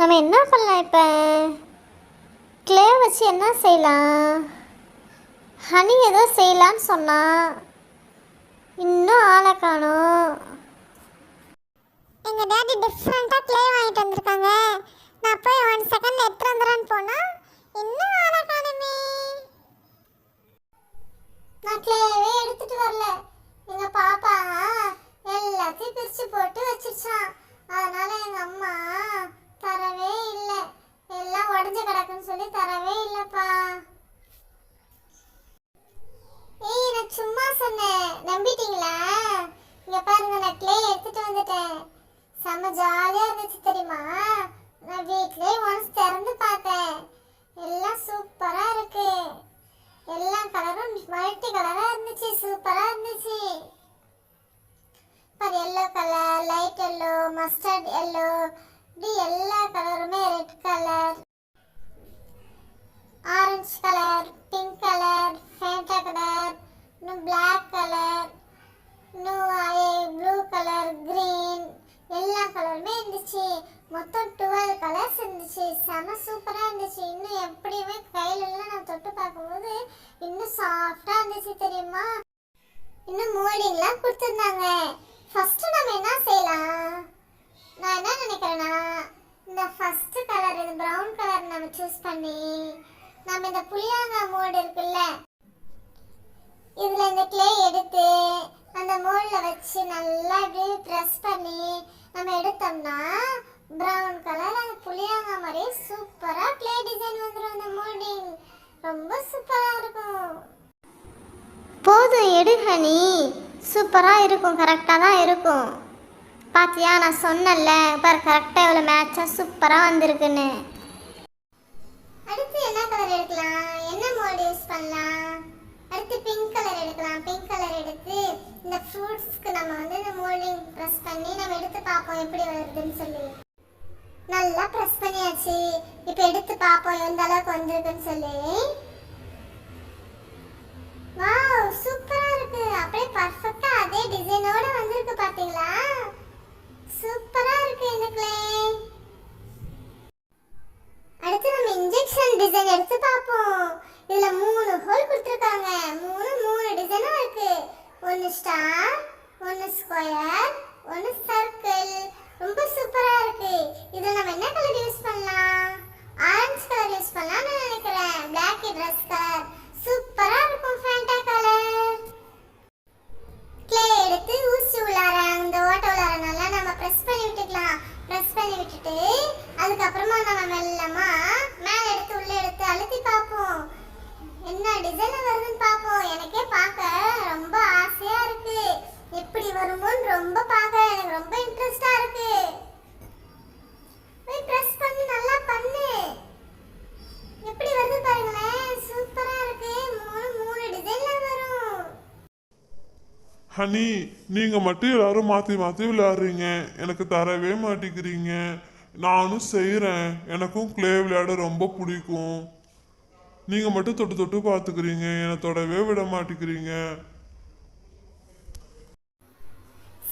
நம்ம என்ன பண்ணலாம் இப்போ? க்ளே வச்சு என்ன செய்யலாம்? ஹனி ஏதோ செய்யலான்னு சொன்னா இன்னும் ஆளை காணோம். எங்கள் டேடி டிஃப்ரெண்ட்டாக க்ளே வாங்கிட்டு வந்திருக்காங்க. நான் போய் ஒன் செகண்ட் எடுத்து வந்துடுறேன்னு போனால் இன்னும் ஆளை காணுமே. நான் க்ளேவே எடுத்துட்டு வரல. எங்க பாப்பா எல்லாத்தையும் பிரிச்சு போட்டு வச்சிருச்சான் அதனால எங்க அம்மா தரவே இல்லை. எல்லாம் உடஞ்சு கிடக்குன்னு சொல்லி தரவே இல்லைப்பா. ஏய் நான் சும்மா சொன்னேன். நம்பிட்டீங்களா? இங்கே பாருங்க நான் கிளே எடுத்துட்டு வந்துட்டேன். செம்ம ஜாலியாக இருந்துச்சு தெரியுமா? நான் வீட்லயே ஒன்ஸ் திறந்து பார்த்தேன். எல்லாம் சூப்பராக இருக்கு. எல்லா கலரும் மல்டி கலராக இருந்துச்சு. சூப்பராக இருந்துச்சு. பாரு yellow colour light yellow mustard yellow இப்படி எல்லா கலருமே red colour. Orange colour pink colour Fanta colour இன்னும் பிளாக் கலர் இன்னும் ப்ளூ கலர் க்ரீன் எல்லா கலருமே இருந்துச்சு. மொத்தம் டுவெல் கலர்ஸ் இருந்துச்சு. செம சூப்பராக இருந்துச்சு. இன்னும் எப்படியுமே கையிலலாம் நான் தொட்டு பார்க்கும்போது இன்னும் சாஃப்டாக இருந்துச்சு தெரியுமா? இன்னும் மோல்டிங்லாம் கொடுத்துருந்தாங்க. ஃபஸ்ட்டு நம்ம என்ன செய்யலாம்? நான் என்ன நினைக்கிறேன்னா இந்த ஃபர்ஸ்ட் கலர் இந்த ப்ரௌன் கலர் நம்ம சூஸ் பண்ணி நம்ம இந்த புளியாங்காய் மோல்டு இருக்குல்ல இதில் இந்த க்ளே எடுத்து அந்த மோல்டில் வச்சு நல்லா அப்படியே ப்ரெஸ் பண்ணி நம்ம எடுத்தோம்னா ப்ரௌன் கலர் அந்த புளியாங்காய் மாதிரியே சூப்பராக கிளே டிசைன் வந்துடும் அந்த மோல்டிங் ரொம்ப சூப்பராக இருக்கும். போதும் எடு சூப்பராக இருக்கும் கரெக்டாக தான் இருக்கும். பாத்தியா நான் சொன்னேன்ல பாரு கரெக்டாக எவ்வளோ மேட்சாக சூப்பராக வந்திருக்குன்னு. அடுத்து என்ன கலர் எடுக்கலாம்? என்ன மோல்டு யூஸ் பண்ணலாம்? அடுத்து பிங்க் கலர் எடுக்கலாம். பிங்க் கலர் எடுத்து இந்த ஃப்ரூட்ஸ்க்கு நம்ம வந்து இந்த மோல்டிங் ப்ரெஸ் பண்ணி நம்ம எடுத்து பார்ப்போம் எப்படி வருதுன்னு சொல்லி. நல்லா ப்ரெஸ் பண்ணியாச்சு. இப்போ எடுத்து பார்ப்போம் எந்த அளவுக்கு வந்திருக்குன்னு சொல்லி. வாவ் சூப்பரா இருக்கு. அப்படியே பர்ஃபெக்ட்டா அதே டிசைனோட வந்திருக்கு பாத்தீங்களா? சூப்பரா இருக்கு எனக்குலே அடுத்து நம்ம இன்ஜெக்ஷன் டிசைன் எடுத்து பார்ப்போம். இதுல மூணு ஹோல் கொடுத்துருக்காங்க. மூணு மூணு டிசைனா இருக்கு. ஒன்னு ஸ்டார் ஒன்னு ஸ்கொயர் ஒன்னு சர்க்கிள் ரொம்ப சூப்பரா இருக்கு. இதுல நம்ம என்ன கலர் யூஸ் பண்ணலாம்? ஆரஞ்சு கலர் யூஸ் பண்ணலாம்னு நினைக்கிறேன். பிளாக் ட்ரெஸ் கலர் சூப்பரா இருக்கும் ஃபேண்டா கலர் கிளே எடுத்து ஊசி உள்ளார அந்த ஓட்டை உள்ளார நல்லா நம்ம ப்ரெஸ் பண்ணி விட்டுக்கலாம் ப்ரெஸ் பண்ணி விட்டுட்டு அதுக்கப்புறமா நம்ம மெல்லமா மேலே எடுத்து உள்ள எடுத்து அழுத்தி பார்ப்போம் என்ன டிசைன் வருதுன்னு பார்ப்போம் எனக்கே பார்க்க ரொம்ப ஆசையா இருக்கு எப்படி வருமோன்னு ரொம்ப பார்க்க எனக்கு ரொம்ப இன்ட்ரெஸ்டா இருக்கு போய் ப்ரெஸ் பண்ணி நல்லா பண்ணு எப்படி வருது பாருங்களேன் சூப்பரா இருக்கு மூணு மூணு டிசைன்ல வரும் ஹனி நீங்க மட்டும் எல்லாரும் மாத்தி மாத்தி விளையாடுறீங்க. எனக்கு தரவே மாட்டேங்கிறீங்க. நானும் செய்கிறேன் எனக்கும் க்ளே விளையாட ரொம்ப பிடிக்கும். நீங்க மட்டும் தொட்டு தொட்டு பார்த்துக்கிறீங்க என்னை தொடவே விட மாட்டேங்கிறீங்க.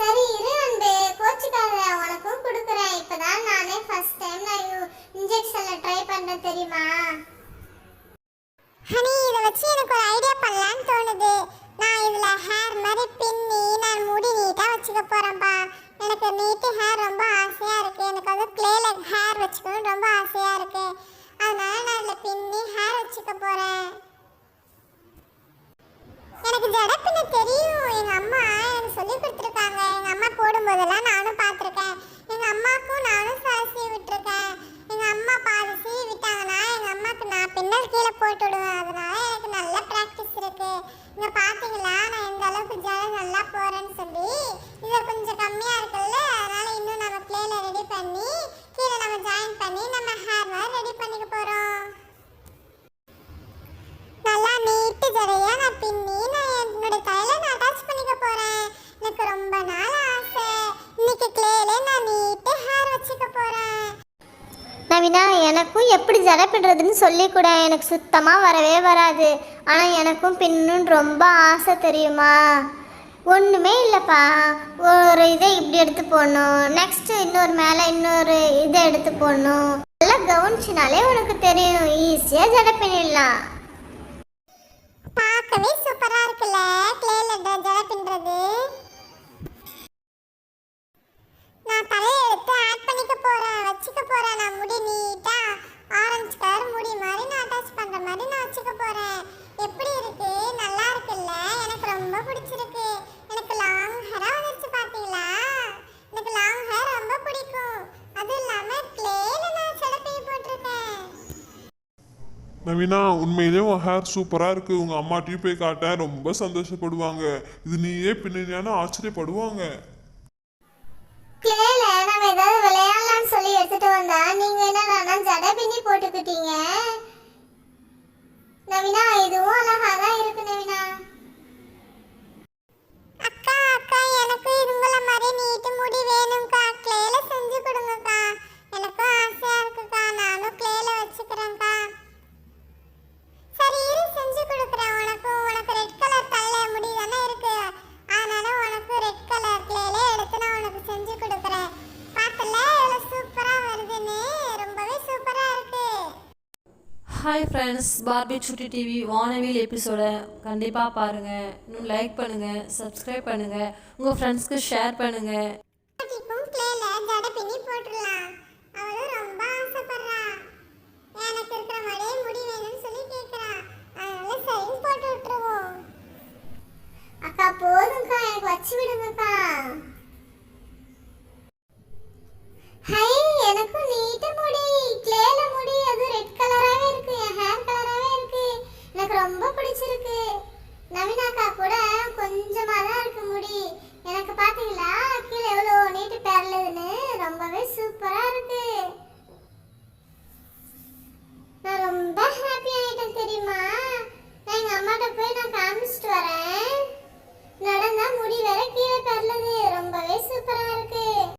சரி இரு அன்பே. கோச்சுக்காத. உனக்கும் கொடுக்குறேன். இப்பதான் நானே ஃபர்ஸ்ட் டைம் நான் இன்ஜெக்ஷன்ல ட்ரை பண்ணேன் தெரியுமா? ஹனி இதை வச்சு எனக்கு ஒரு ஐடியா பண்ணலான்னு தோணுது. நான் ஹேர் மாதிரி பின்னி நான் முடி நீட்டாக வச்சுக்க போகிறேன்ப்பா எனக்கு நீட்டு ஹேர் ரொம்ப ஆசையாக இருக்குது எனக்கு வந்து க்ளேல ஹேர் வச்சுக்கணும்னு ரொம்ப ஆசையாக இருக்குது அதனால நான் அதில் பின்னி ஹேர் வச்சுக்க போகிறேன் எனக்கு ஜட பின்ன தெரியும். எங்கள் அம்மா எனக்கு சொல்லி கொடுத்துருக்காங்க. எங்கள் அம்மா போடும்போதெல்லாம் நானும் பார்த்துருக்கேன். எங்கள் அம்மாக்கும் நானும் சாசி விட்டுருக்கேன். எங்கள் அம்மா பாதி சீவி விட்டாங்கன்னா எங்கள் அம்மாவுக்கு நான் பின்னல் கீழே போட்டு விடுவேன். அதனால் எனக்கு நல்ல ப்ராக்டிஸ் இருக்கு இங்க பாத்தீங்களா? நான் எந்த அளவுக்கு ஜட நல்லா போறேன்னு சொல்லி இதை கொஞ்சம் நவீனா எனக்கும் எப்படி ஜடை பின்னுறதுன்னு கூட எனக்கு சுத்தமாக வரவே வராது. ஆனால் எனக்கும் பின்னணும்னு ரொம்ப ஆசை தெரியுமா? ஒன்றுமே இல்லைப்பா. ஒரு இதை இப்படி எடுத்து போடணும். நெக்ஸ்ட்டு இன்னொரு மேலே இன்னொரு இதை எடுத்து போடணும். நல்லா கவனிச்சினாலே உனக்கு தெரியும். ஈஸியாக ஜடை பின்னிடலாம். பார்க்கவே சூப்பராக இருக்குல்ல. கிளேல ஜட பின்றது நான் தலையை எடுத்து ஆட் பண்ணிக்க போறேன் வச்சுக்க போறேன் நான் முடி நீட்டா ஆரஞ்சு கலர் முடி மாதிரி நான் அட்டாச் பண்ற மாதிரி நான் வச்சுக்க போறேன் எப்படி இருக்கு நல்லா இருக்குல்ல எனக்கு ரொம்ப பிடிச்சிருக்கு எனக்கு லாங் ஹேரா வந்துருச்சு பாத்தீங்களா எனக்கு லாங் ஹேர் ரொம்ப பிடிக்கும் அதுவும் இல்லாம கிளேல நான் சடப்பையை போட்டிருக்கேன் நவீனா உண்மையிலேயே உன் ஹேர் சூப்பராக இருக்குது உங்கள் அம்மாட்டையும் போய் காட்ட ரொம்ப சந்தோஷப்படுவாங்க. இது நீயே பின்னியான்னு ஆச்சரியப்படுவாங்க. கிளேல நம்ம ஏதாவது விளையாடலாம்னு சொல்லி எடுத்துட்டு வந்தா நீங்க என்னன்னா ஜடை பின்னி போட்டுக்கிட்டீங்க. நவீனா இதுவும் அழகா தான் இருக்கு Naveena. Friends Barbie Chutti TV Vanavil எபிசோடை கண்டிப்பாக பாருங்கள் இன்னும் லைக் பண்ணுங்கள் சப்ஸ்கிரைப் பண்ணுங்கள் உங்கள் ஃப்ரெண்ட்ஸ்க்கு ஷேர் பண்ணுங்கள்